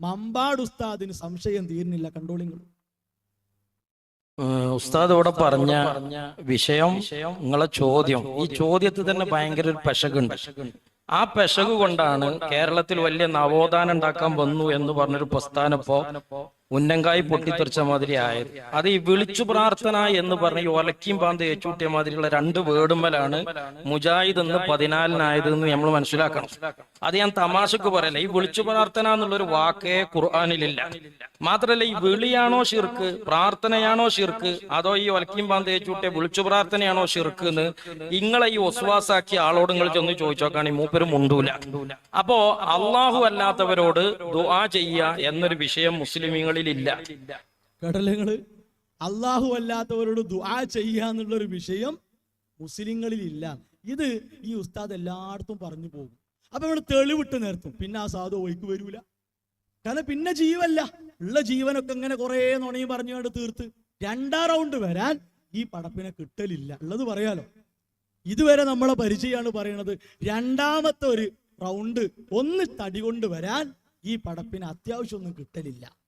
മമ്പാട് ഉസ്താദിന് സംശയം തീരുന്നില്ല കണ്ടോളിങ്ങൾ ഉസ്താദ് ഇവിടെ പറഞ്ഞ വിഷയം നിങ്ങളെ ചോദ്യം. ഈ ചോദ്യത്തിൽ തന്നെ ഭയങ്കര ഒരു പെശകുണ്ട്. ആ പെശക് കൊണ്ടാണ് കേരളത്തിൽ വലിയ നവോത്ഥാനം ഉണ്ടാക്കാൻ വന്നു എന്ന് പറഞ്ഞൊരു പ്രസ്ഥാനം ഇപ്പോ ഉന്നങ്കായി പൊട്ടിത്തെറിച്ച മാതിരി ആയത്. അത് ഈ വിളിച്ചു പ്രാർത്ഥന എന്ന് പറഞ്ഞ് ഒലക്കിയും പാന്ത് ഏച്ചൂട്ടിയ മാതിരിയുള്ള രണ്ട് വേടുമ്പലാണ് മുജാഹിദ് എന്ന് പതിനാലിനായത് എന്ന് നമ്മൾ മനസ്സിലാക്കണം. അത് ഞാൻ തമാശക്ക് പറയല്ല. ഈ വിളിച്ചു പ്രാർത്ഥന എന്നുള്ളൊരു വാക്കേ ഖുർആാനിലില്ല. മാത്രല്ല ഈ വിളിയാണോ ഷിർക്ക് പ്രാർത്ഥനയാണോ ഷിർക്ക് അതോ ഈ ഒലക്കിയും പാന്ത് ഏച്ചൂട്ടിയ വിളിച്ചു പ്രാർത്ഥനയാണോ ഷിർക്ക് എന്ന് നിങ്ങളെ ഈ ഒസ്വാസാക്കിയ ആളോട് നിങ്ങൾ ചെന്ന് ചോദിച്ചോക്കാണ്. ഈ മൂപ്പര് മുണ്ടൂല. അപ്പോ അള്ളാഹു അല്ലാത്തവരോട് ദുആ ചെയ്യുക എന്നൊരു വിഷയം മുസ്ലിമീങ്ങളിൽ ഇല്ല കടലുകൾ അള്ളാഹു അല്ലാത്തവരോട് ദുആ ചെയ്യാന്നുള്ളൊരു വിഷയം മുസ്ലിങ്ങളിൽ ഇല്ല ഇത് ഈ ഉസ്താദ് എല്ലായിടത്തും പറഞ്ഞു പോകും. അപ്പൊ ഇവിടെ തെളിവിട്ട് നിർത്തും. പിന്നെ ആ സാധു ഒഴിക്ക് വരൂല. കാരണം പിന്നെ ജീവല്ല. ഉള്ള ജീവനൊക്കെ ഇങ്ങനെ കുറേ നുണയും പറഞ്ഞുകൊണ്ട് തീർത്ത് രണ്ടാം റൗണ്ട് വരാൻ ഈ പടപ്പിനെ കിട്ടലില്ല. ഉള്ളത് പറയാലോ. ഇതുവരെ നമ്മളെ പരിചയമാണ് പറയുന്നത് രണ്ടാമത്തെ ഒരു റൗണ്ട് ഒന്ന് തടി കൊണ്ട് വരാൻ ഈ പടപ്പിന് അത്യാവശ്യം ഒന്നും കിട്ടലില്ല.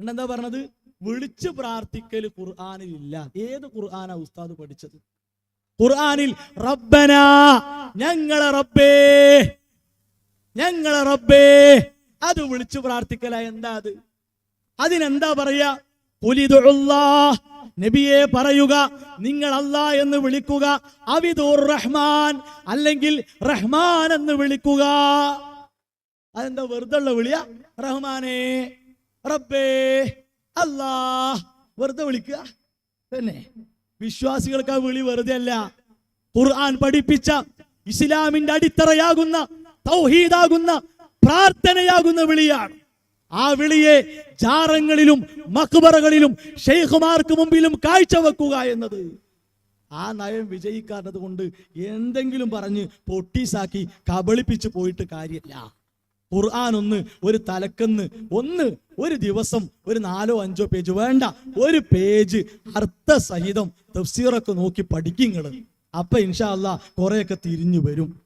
എന്താ പറഞ്ഞത്? വിളിച്ചു പ്രാർത്ഥിക്കൽ ഖുർആാനിൽ ഇല്ല ഏത് ഖുർആാനാ ഉസ്താദ് പഠിച്ചത്? ഖുർആാനിൽ റബ്ബന ഞങ്ങളെ റബ്ബേ ഞങ്ങളെ റബ്ബേ. അത് വിളിച്ചു പ്രാർത്ഥിക്കല. എന്താ അത്? അതിനെന്താ പറയാ? നബിയെ പറയുക നിങ്ങൾ അല്ലാ എന്ന് വിളിക്കുക അവിദുർ റഹ്മാൻ അല്ലെങ്കിൽ റഹ്മാൻ എന്ന് വിളിക്കുക. അതെന്താ വെറുതെ ഉള്ള വിളിയ? റഹ്മാനേ. റബ്ബേ അല്ലാ വെറുതെ വിളിക്കുക. തന്നെ. വിശ്വാസികൾക്ക് ആ വിളി വെറുതെ അല്ല. ഖുർആൻ പഠിപ്പിച്ച ഇസ്ലാമിന്റെ അടിത്തറയാകുന്ന തൗഹീദാകുന്ന പ്രാർത്ഥനയാകുന്ന വിളിയാണ്. ആ വിളിയെ ജാറങ്ങളിലും മക്ബറകളിലും ഷെയ്ഖുമാർക്ക് മുമ്പിലും കാഴ്ചവെക്കുക എന്നത്. ആ നയം വിജയിക്കാത്തത് കൊണ്ട് എന്തെങ്കിലും പറഞ്ഞ് പൊട്ടീസാക്കി കബളിപ്പിച്ച് പോയിട്ട് കാര്യമില്ല. ഖുർആൻ ഒന്ന് ഒരു തലക്കെന്ന് ഒന്ന് ഒരു ദിവസം ഒരു നാലോ അഞ്ചോ പേജ് വേണ്ട. ഒരു പേജ് അർത്ഥസഹിതം തഫ്സീറൊക്കെ നോക്കി പഠിക്കുന്നത് അപ്പൊ ഇൻഷാ അല്ലാ കുറെയൊക്കെ തിരിഞ്ഞു വരും.